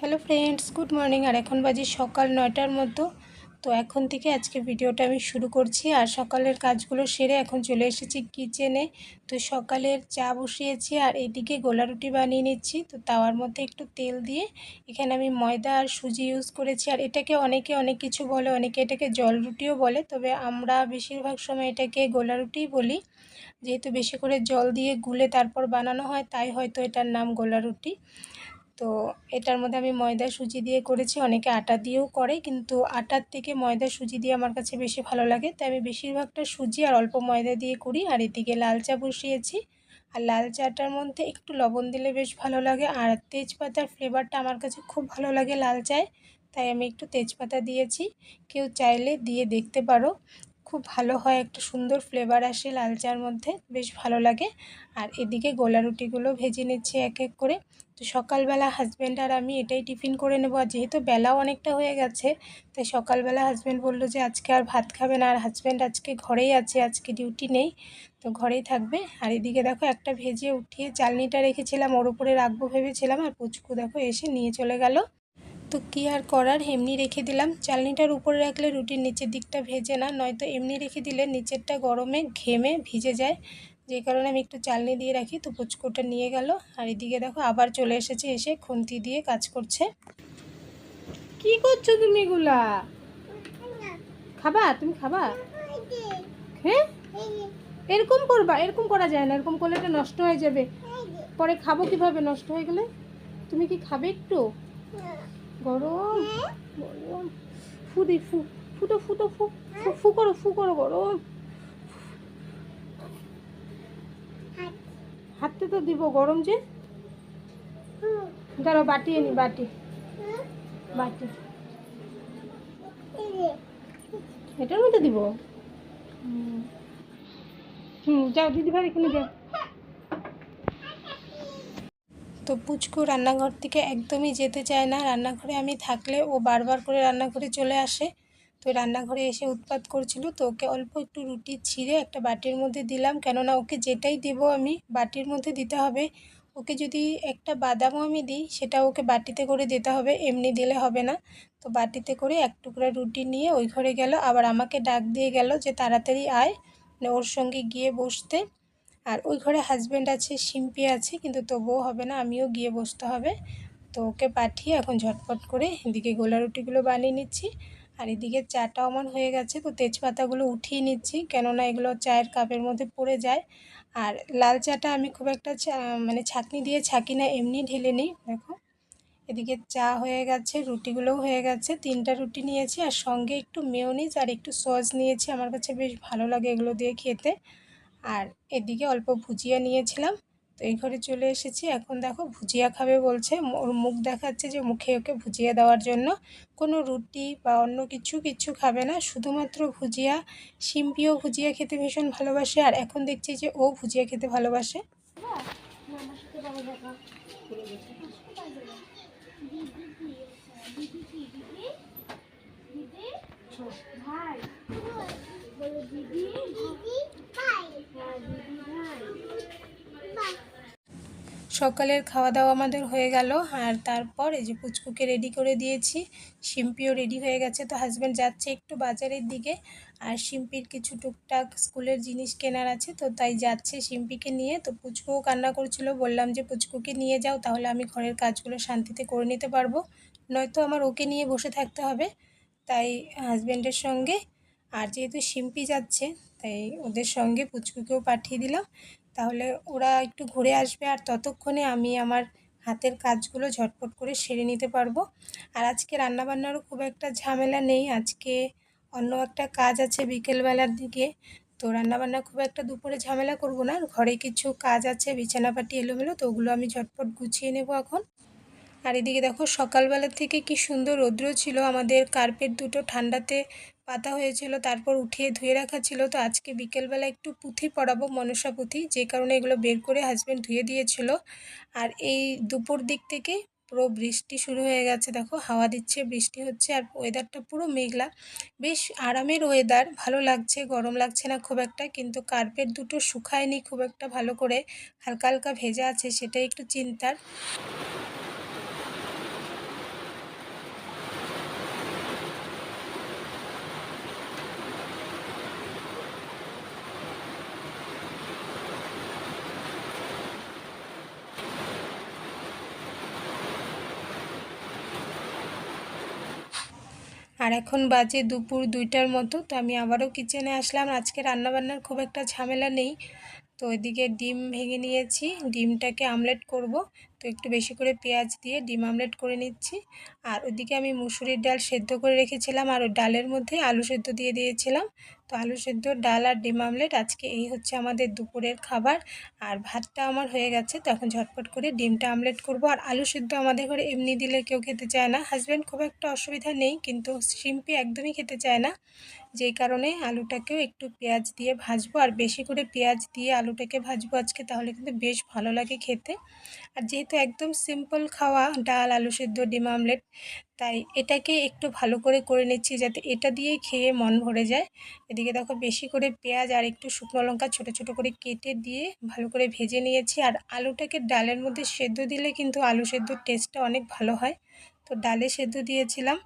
Hello friends good morning আর এখন বাজে সকাল নয়টার মতো তো এখন থেকে আজকে ভিডিওটা আমি শুরু করছি। আর সকালের কাজগুলো সেরে এখন চলে এসেছি কিচেনে তো সকালের চা বসিয়েছি আর এদিকে গোলা রুটি বানিয়ে নিচ্ছি। তো তাওয়ার মধ্যে একটু তেল দিয়ে এখানে আমি ময়দা আর সুজি ইউজ করেছি। আর এটাকে অনেকে অনেক কিছু বলে, অনেকে এটাকে জল রুটিও বলে। তবে আমরা বেশিরভাগ সময় এটাকে গোলা রুটিই বলি। যেহেতু বেশি করে জল দিয়ে গুলে তারপর বানানো হয়, তাই হয়তো এটার নাম গোলা রুটি। তো এটার মধ্যে আমি ময়দা সুজি দিয়ে করেছি, অনেকে আটা দিয়েও করে, কিন্তু আটার থেকে ময়দা সুজি দিয়ে আমার কাছে বেশি ভালো লাগে। তাই আমি বেশিরভাগটা সুজি আর অল্প ময়দা দিয়ে করি, আর এদিকে লাল চা বসিয়েছি। আর লাল চাটার মধ্যে একটু লবণ দিলে বেশ ভালো লাগে, আর তেজপাতার ফ্লেভারটা আমার কাছে খুব ভালো লাগে লাল চায়, তাই আমি একটু তেজপাতা দিয়েছি। কেউ চাইলে দিয়ে দেখতে পারো। খুব ভালো হয়, একটা সুন্দর ফ্লেভার আসে লাল চার মধ্যে, বেশ ভালো লাগে। আর এদিকে গোলা রুটিগুলো ভেজে নিচ্ছি এক এক করে। তো সকালবেলা হাজব্যান্ড আর আমি এটাই টিফিন করে নেব। আর যেহেতু বেলাও অনেকটা হয়ে গেছে, তাই সকালবেলা হাজব্যান্ড বলল যে, আজকে আর ভাত খাবে না। আর হাজব্যান্ড আজকে ঘরেই আছে, আজকে ডিউটি নেই, তো ঘরেই থাকবে। আর এদিকে দেখো একটা ভেজে উঠিয়ে চালনিটা রেখেছিলাম, ওর উপরে রাখব ভেবেছিলাম। আর পুচকু দেখো এসে নিয়ে চলে গেল। তো কী আর করার? এমনি রেখে দিলাম। চালনিটার উপরে রাখলে রুটির নিচের দিকটা ভেজে না, নয়তো এমনি রেখে দিলে নিচেরটা গরমে ঘেমে ভিজে যায়। যে কারণে আমি একটু চালনি দিয়ে রাখি, তো পুচকুটা নিয়ে গেল। আর এদিকে দেখো আবার চলে এসেছে, এসে খুন্তি দিয়ে কাজ করছে। কি করছ তুমি এগুলা? খাবা? তুমি খাবা? হ্যাঁ? এরকম করবা? এরকম করা যায় না। এরকম করলে এটা নষ্ট হয়ে যাবে। পরে খাব কীভাবে? নষ্ট হয়ে গেলে? তুমি কি খাবে একটু? গরম গরম ফু দি, ফু, ফুটো ফুটো, ফু ফু করো ফু করো গরম হাতে তো দিব গরম যে। ধরো, বাটি এনি, বাটি। বাটি। এটার মধ্যে দিব? হুম। যাও দিদি ভাই এখানে যাও। তো পুচকু রান্নাঘর থেকে একদমই যেতে চায় না। রান্নাঘরে আমি থাকলে ও বারবার করে রান্নাঘরে চলে আসে। তো রান্নাঘরে এসে উৎপাত করছিল। তো ওকে অল্প একটু রুটি ছিঁড়ে একটা বাটির মধ্যে দিলাম। কেননা ওকে যেটাই দেবো আমি বাটির মধ্যে দিতে হবে। ওকে যদি একটা বাদামও আমি দিই, সেটা ওকে বাটিতে করে দিতে হবে। এমনি দিলে হবে না। তো বাটিতে করে এক টুকরা রুটি নিয়ে ওই ঘরে গেল। আবার আমাকে ডাক দিয়ে গেল যে তাড়াতাড়ি আয়। মানে ওর সঙ্গে গিয়ে বসতে। আর ওই ঘরে হাজব্যান্ড আছে, শিম্পি আছে, কিন্তু তবুও হবে না, আমিও গিয়ে বসতে হবে। তো ওকে পাঠিয়ে এখন ঝটপট করে এদিকে গোলা রুটিগুলো বানিয়ে নিচ্ছি। আর এদিকে চাটাও আমার হয়ে গেছে, তো তেজপাতাগুলো উঠিয়ে নিচ্ছি, কেননা এগুলো চায়ের কাপের মধ্যে পড়ে যায়। আর লাল চাটা আমি খুব একটা মানে ছাঁকনি দিয়ে ছাঁকি না, এমনি ঢেলে নিই, দেখো। এদিকে চা হয়ে গেছে, রুটিগুলোও হয়ে গেছে, তিনটা রুটি নিয়েছি, আর সঙ্গে একটু মেয়োনিজ আর একটু সস নিয়েছি, আমার কাছে বেশ ভালো লাগে এগুলো দিয়ে খেতে। আর এদিকে অল্প ভুজিয়া নিয়েছিলাম। তো এই ঘরে চলে এসেছি। এখন দেখো ভুজিয়া খাবে বলছে। ওর মুখ দেখাচ্ছে যে মুখে ওকে ভুজিয়া দেওয়ার জন্য। কোনো রুটি বা অন্য কিছু কিছু খাবে না। শুধুমাত্র ভুজিয়া শিম্পিও ভুজিয়া খেতে ভীষণ ভালোবাসে। আর এখন দেখছি যে ও ভুজিয়া খেতে ভালোবাসে। সকালের খাওয়া দাওয়া আমাদের হয়ে গেল আর তারপর এই যে পুচকুকে রেডি করে দিয়েছি। শিম্পিও রেডি হয়ে গেছে তো হাজব্যান্ড যাচ্ছে একটু বাজারের দিকে। আর শিম্পির কিছু টুকটাক স্কুলের জিনিস কেনার আছে তো তাই যাচ্ছে শিম্পিকে নিয়ে। তো পুচকুও কান্না করছিল বললাম যে পুচকুকে নিয়ে যাও তাহলে আমি ঘরের কাজগুলো শান্তিতে করে নিতে পারব। নয়তো আমার ওকে নিয়ে বসে থাকতে হবে। তাই হাজব্যান্ডের সঙ্গে, আর যেহেতু শিম্পি যাচ্ছে, তাই ওদের সঙ্গে পুচকুকেও পাঠিয়ে দিলাম। তাহলে ওরা একটু ঘুরে আসবে আর ততক্ষণে আমি আমার হাতের কাজগুলো ঝটপট করে সেরে নিতে পারব। আর আজকে রান্নাবান্নারও খুব একটা ঝামেলা নেই। আজকে অন্য একটা কাজ আছে বিকেলবেলার দিকে। তো রান্নাবান্না খুব একটা দুপুরে ঝামেলা করব না। ঘরে কিছু কাজ আছে, বিছানাপাটি এলোমেলো, তো ওগুলো আমি ঝটপট গুছিয়ে নেব এখন। আর এদিকে দেখো সকালবেলা থেকে কি সুন্দর রৌদ্র ছিল। আমাদের কার্পেট দুটো ঠান্ডাতে পাতা হয়েছিল, তারপর উঠিয়ে ধুয়ে রাখা ছিল। তো আজকে বিকেলবেলা একটু পুঁথি পড়াবো, মনসা পুঁথি। যে কারণে এগুলো বের করে হাজব্যান্ড ধুয়ে দিয়েছিল। আর এই দুপুর দিক থেকে পুরো বৃষ্টি শুরু হয়ে গেছে। দেখো হাওয়া দিচ্ছে, বৃষ্টি হচ্ছে, আর ওয়েদারটা পুরো মেঘলা। বেশ আরামের ওয়েদার ভালো লাগছে, গরম লাগছে না খুব একটা, কিন্তু কার্পেট দুটো শুকায়নি খুব একটা ভালো করে। হালকা হালকা ভেজা আছে, সেটাই একটু চিন্তার। আর এখন বাজে দুপুর দুইটার মতো, তো আমি আবারও কিচেনে আসলাম। আজকে রান্নাবান্নার খুব একটা ঝামেলা নেই, তো ওইদিকে ডিম ভেঙে নিয়েছি। ডিমটাকে আমলেট করব। তো একটু বেশি করে পেঁয়াজ দিয়ে ডিম আমলেট করে নিচ্ছি। আর ওদিকে আমি মুসুরির ডাল সেদ্ধ করে রেখেছিলাম আর ডালের মধ্যে আলু সেদ্ধ দিয়ে দিয়েছিলাম। তো আলু সেদ্ধ, ডাল আর ডিম আমলেট আজকে এই হচ্ছে আমাদের দুপুরের খাবার। আর ভাতটা আমার হয়ে গেছে, তো এখন ঝটপট করে ডিমটা আমলেট করব। আর আলু সেদ্ধ আমাদের ঘরে এমনি দিলে কেউ খেতে চায় না। হাজব্যান্ড খুব একটা অসুবিধা নেই, কিন্তু শিম্পি একদমই খেতে চায় না। যেই কারণে আলুটাকেও একটু পেঁয়াজ দিয়ে ভাজবো। আর বেশি করে পেঁয়াজ দিয়ে আলুটাকে ভাজবো আজকে, তাহলে কিন্তু বেশ ভালো লাগে খেতে। আর যেহেতু একদম সিম্পল খাওয়া, ডাল, আলু সেদ্ধ, ডিম আমলেট তাই এটাকে একটু ভালো করে করে নিচ্ছি যাতে এটা দিয়েই খেয়ে মন ভরে যায়। এদিকে দেখো বেশি করে পেঁয়াজ আর একটু শুকনো লঙ্কা ছোটো ছোটো করে কেটে দিয়ে ভালো করে ভেজে নিয়েছি। আর আলুটাকে ডালের মধ্যে সেদ্ধ দিলে কিন্তু আলু সেদ্ধর টেস্টটা অনেক ভালো হয়। তো ডালে সেদ্ধ দিয়েছিলাম,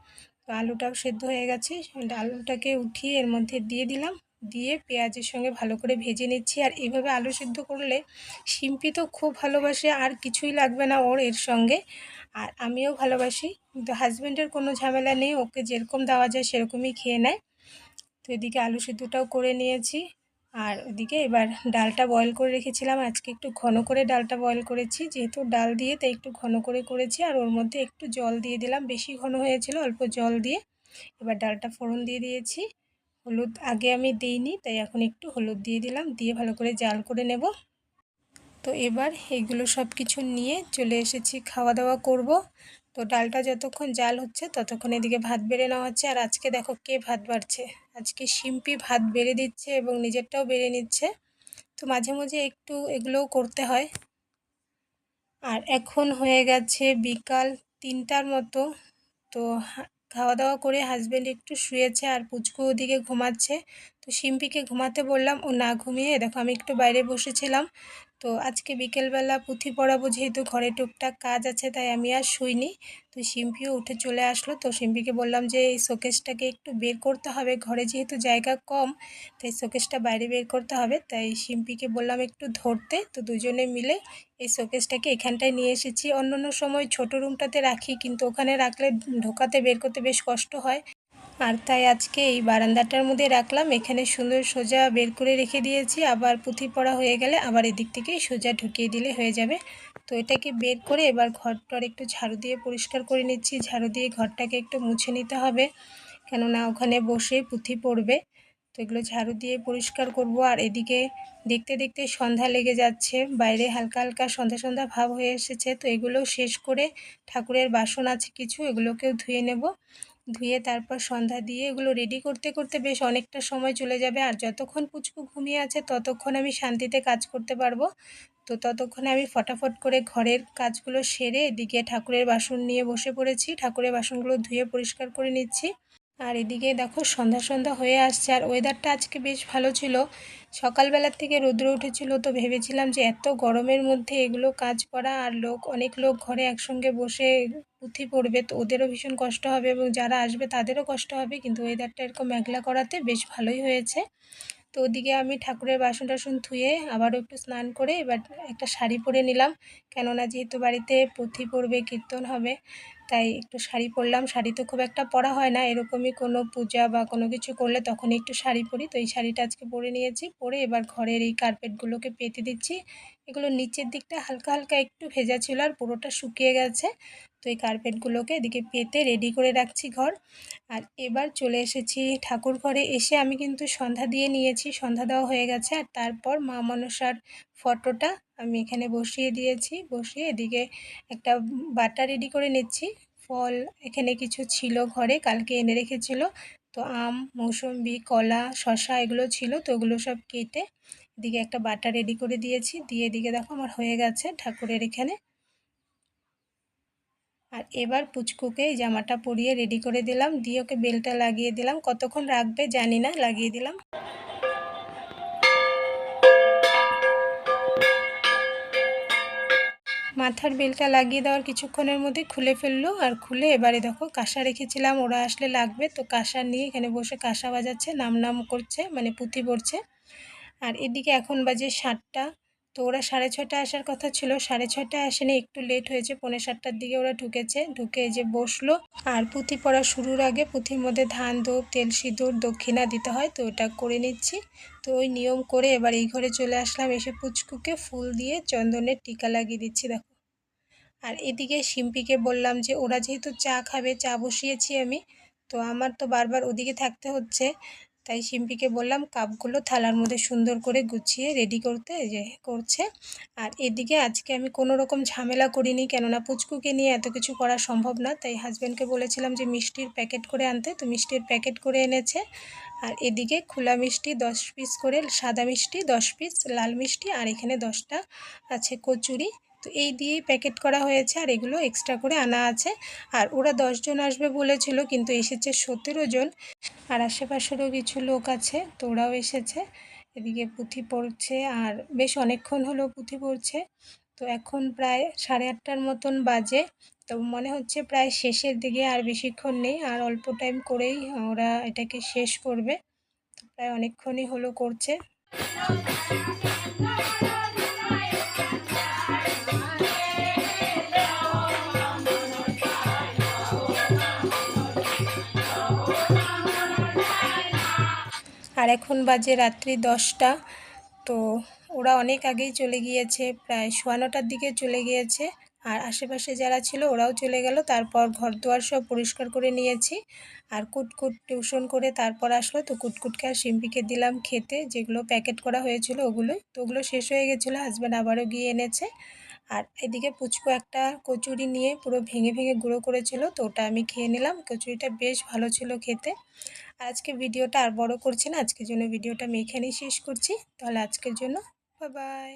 তো আলুটাও সেদ্ধ হয়ে গেছে। আলুটাকে উঠিয়ে এর মধ্যে দিয়ে দিলাম। দিয়ে পেঁয়াজের সঙ্গে ভালো করে ভেজে নিচ্ছি। আর এইভাবে আলু সেদ্ধ করলে শিম্পি তো খুব ভালোবাসে, আর কিছুই লাগবে না ওর এর সঙ্গে। আর আমিও ভালোবাসি, কিন্তু হাজব্যান্ডের কোনো ঝামেলা নেই, ওকে যেরকম দেওয়া যায় সেরকমই খেয়ে নেয়। তো এদিকে আলু সেদ্ধটাও করে নিয়েছি। আর ওদিকে এবার ডালটা বয়েল করে রেখেছিলাম। আজকে একটু ঘন করে ডালটা বয়েল করেছি, যেহেতু ডাল দিয়ে তাই একটু ঘন করে করেছি। আর ওর মধ্যে একটু জল দিয়ে দিলাম, বেশি ঘন হয়েছিল, অল্প জল দিয়ে। এবার ডালটা ফোড়ন দিয়ে দিয়েছি। হলুদ আগে আমি দিইনি, তাই এখন একটু হলুদ দিয়ে দিলাম, দিয়ে ভালো করে জাল করে নেব। তো এবার এগুলো সব কিছু নিয়ে চলে এসেছি খাওয়া দাওয়া করব। তো ডালটা যতক্ষণ জাল হচ্ছে ততক্ষণ এদিকে ভাত বেড়ে নেওয়া হচ্ছে। আর আজকে দেখো কে ভাত বাড়ছে। আজকে শিম্পি ভাত বেড়ে দিচ্ছে এবং নিজেরটাও বেড়ে নিচ্ছে। তো মাঝে মাঝে একটু এগুলোও করতে হয়। আর এখন হয়ে গেছে বিকাল তিনটার মতো। তো খাওয়া দাওয়া করে হাজব্যান্ড একটু শুয়েছে আর পুচকু ওদিকে ঘুমাচ্ছে। তো শিম্পিকে ঘুমাতে বললাম, ও না ঘুমিয়ে, দেখো আমি একটু বাইরে বসেছিলাম। তো আজকে বিকেলবেলা পুঁথি পড়াবো যেহেতু ঘরে টুকটাক কাজ আছে, তাই আমি আর শুইনি। তো শিম্পিও উঠে চলে আসলো। তো শিম্পিকে বললাম যে, এই শোকেসটাকে একটু বের করতে হবে। ঘরে যেহেতু জায়গা কম, তাই শোকেসটা বাইরে বের করতে হবে। তাই শিম্পিকে বললাম একটু ধরতে। তো দুজনে মিলে এই শোকেসটাকে এখানটায় নিয়ে এসেছি। অন্য অন্য সময় ছোট রুমটাতে রাখি, কিন্তু ওখানে রাখলে ঢোকাতে, বের করতে বেশ কষ্ট হয়। আর তাই আজকে এই বারান্দাটার মধ্যে রাখলাম। এখানে সুন্দর সোজা বের করে রেখে দিয়েছি। আবার পুঁথি পড়া হয়ে গেলে আবার এদিক থেকে সোজা ঢুকিয়ে দিলে হয়ে যাবে। তো এটাকে বের করে এবার ঘরটার একটু ঝাড়ু দিয়ে পরিষ্কার করে নিচ্ছি। ঝাড়ু দিয়ে ঘরটাকে একটু মুছে নিতে হবে। কেননা ওখানে বসে পুঁথি পড়বে। তো এগুলো ঝাড়ু দিয়ে পরিষ্কার করব। আর এদিকে দেখতে দেখতে সন্ধ্যা লেগে যাচ্ছে। বাইরে হালকা হালকা সন্ধ্যা সন্ধ্যা ভাব হয়ে এসেছে। তো এগুলো শেষ করে ঠাকুরের বাসন আছে কিছু, এগুলোকেও ধুয়ে নেব। ধুয়ে তারপর সন্ধ্যা দিয়ে এগুলো রেডি করতে করতে বেশ অনেকটা সময় চলে যাবে। আর যতক্ষণ পুচকু ঘুমিয়ে আছে, ততক্ষণ আমি শান্তিতে কাজ করতে পারব। তো ততক্ষণে আমি ফটাফট করে ঘরের কাজগুলো সেরে এদিকে ঠাকুরের বাসন নিয়ে বসে পড়েছি। ঠাকুরের বাসনগুলো ধুয়ে পরিষ্কার করে নিচ্ছি। আর এদিকে দেখো সন্ধ্যা সন্ধ্যা হয়ে আসছে আর ওয়েদারটা আজকে বেশ ভালো ছিল। সকালবেলার থেকে রৌদ্র উঠেছিল তো ভেবেছিলাম যে এত গরমের মধ্যে এগুলো কাজ করা আর লোক, অনেক লোক ঘরে একসঙ্গে বসে পুঁথি পড়বে তো ওদেরও ভীষণ কষ্ট হবে এবং যারা আসবে তাদেরও কষ্ট হবে কিন্তু ওয়েদারটা এরকম মেঘলা করাতে বেশ ভালোই হয়েছে। তো ওদিকে আমি ঠাকুরের বাসন টাসন ধুয়ে আবারও একটু স্নান করে এবার একটা শাড়ি পরে নিলাম। কেননা যেহেতু বাড়িতে পুঁথি পড়বে, কীর্তন হবে তাই একটু শাড়ি পরলাম। শাড়ি তো খুব একটা পরা হয় না। এরকমই কোনো পূজা বা কোনো কিছু করলে তখন একটু শাড়ি পরি। তো এই শাড়িটা আজকে পরে নিয়েছি। পরে এবার ঘরের এই কার্পেটগুলোকে পেতে দিচ্ছি। এগুলো নিচের দিকটা হালকা হালকা একটু ভেজা ছিল আর পুরোটা শুকিয়ে গেছে। তো এই কার্পেটগুলোকে এদিকে পেতে রেডি করে রাখছি ঘর। আর এবার চলে এসেছি ঠাকুর ঘরে। এসে আমি কিন্তু সন্ধ্যা দিয়ে নিয়েছি। সন্ধ্যা দেওয়া হয়ে গেছে। আর তারপর মা মনসার ফটোটা আমি এখানে বসিয়ে দিয়েছি। বসিয়ে এদিকে একটা বাটা রেডি করে নিচ্ছি। ফল এখানে কিছু ছিল ঘরে, কালকে এনে রেখেছিল। তো আম, মৌসম্বি, কলা শশা এগুলো ছিল, তো ওগুলো সব কেটে এদিকে একটা বাটা রেডি করে দিয়েছি। দিয়ে এদিকে দেখো আমার হয়ে গেছে ঠাকুরের এখানে। আর এবার পুচকুকে জামাটা পরিয়ে রেডি করে দিলাম। দিয়ে ওকে বেলটা লাগিয়ে দিলাম। কতক্ষণ রাখবে জানি না, লাগিয়ে দিলাম। মাথার বেলটা লাগিয়ে দেওয়ার কিছুক্ষণের মধ্যে খুলে ফেলল আর খুলে এবারে দেখো কাঁসা রেখেছিলাম, ওরা আসলে লাগবে। তো কাঁসা নিয়ে এখানে বসে কাঁসা বাজাচ্ছে, নাম নাম করছে মানে পুঁথি পড়ছে আর এদিকে এখন বাজে সাতটা। তো ওরা সাড়ে ছটায় আসার কথা ছিল, সাড়ে ছটায় আসেনি, একটু লেট হয়েছে, পৌনে সাতটার দিকে ওরা ঢুকেছে। ঢুকে যে বসল। আর পুঁথি পড়া শুরুর আগে পুঁথির মধ্যে ধান ধূপ তেল সিঁদুর, দক্ষিণা দিতে হয়, তো ওটা করে নিচ্ছি। তো ওই নিয়ম করে এবার এই ঘরে চলে আসলাম, এসে পুচকুকে ফুল দিয়ে চন্দনের টিকা লাগিয়ে দিচ্ছি, দেখো। আর এদিকে শিম্পিকে বললাম যে, ওরা যেহেতু চা খাবে, চা বসিয়েছি আমি, তো আমার তো বারবার ওদিকে থাকতে হচ্ছে। তাই শিম্পিকে বললাম, কাপগুলো থালার মধ্যে সুন্দর করে গুছিয়ে রেডি করতে যে, করছে। আর এদিকে আজকে আমি কোনো রকম ঝামেলা করিনি, কেননা পুচকুকে নিয়ে এত কিছু করা সম্ভব না। তাই হাজব্যান্ডকে বলেছিলাম যে, মিষ্টির প্যাকেট করে আনতে। তো মিষ্টির প্যাকেট করে এনেছে। আর এদিকে খোলা মিষ্টি, দশ পিস করে সাদা মিষ্টি, দশ পিস লাল মিষ্টি, আর এখানে দশটা আছে কচুরি। তো এই দিয়েই প্যাকেট করা হয়েছে আর এগুলো এক্সট্রা করে আনা আছে। আর ওরা দশজন আসবে বলেছিল, কিন্তু এসেছে সতেরো জন। আর আশেপাশেরও কিছু লোক আছে, তো ওরাও এসেছে। এদিকে পুঁথি পড়ছে আর বেশ অনেকক্ষণ হলো পুঁথি পড়ছে। তো এখন প্রায় সাড়ে আটটার মতন বাজে। তো মনে হচ্ছে প্রায় শেষের দিকে আর বেশিক্ষণ নেই, আর অল্প টাইম করেই ওরা এটাকে শেষ করবে। প্রায় অনেকক্ষণই হলো করছে। আর এখন বাজে রাত্রি দশটা। তো ওরা অনেক আগেই চলে গিয়েছে, প্রায় সোয়া নটার দিকে চলে গিয়েছে। আর আশেপাশে যারা ছিল ওরাও চলে গেল, তারপর ঘর দুয়ার সব পরিষ্কার করে নিয়েছি। আর কুটকুট টিউশন করে তারপর আসলো, তো কুটকুটকে আর শিম্পিকে দিলাম খেতে, যেগুলো প্যাকেট করা হয়েছিল ওগুলোই। তো ওগুলো শেষ হয়ে গেছিল, হাজব্যান্ড আবারও গিয়ে এনেছে। আর এদিকে পুচকু একটা কচুরি নিয়ে পুরো ভেঙে ভেঙে গুঁড়ো করেছিল, তো ওটা আমি খেয়ে নিলাম। কচুরিটা বেশ ভালো ছিল খেতে। আজকে ভিডিওটা আর বড় করছি না, আজকের জন্য ভিডিওটা আমি এখানেই শেষ করছি। তাহলে আজকের জন্য বাই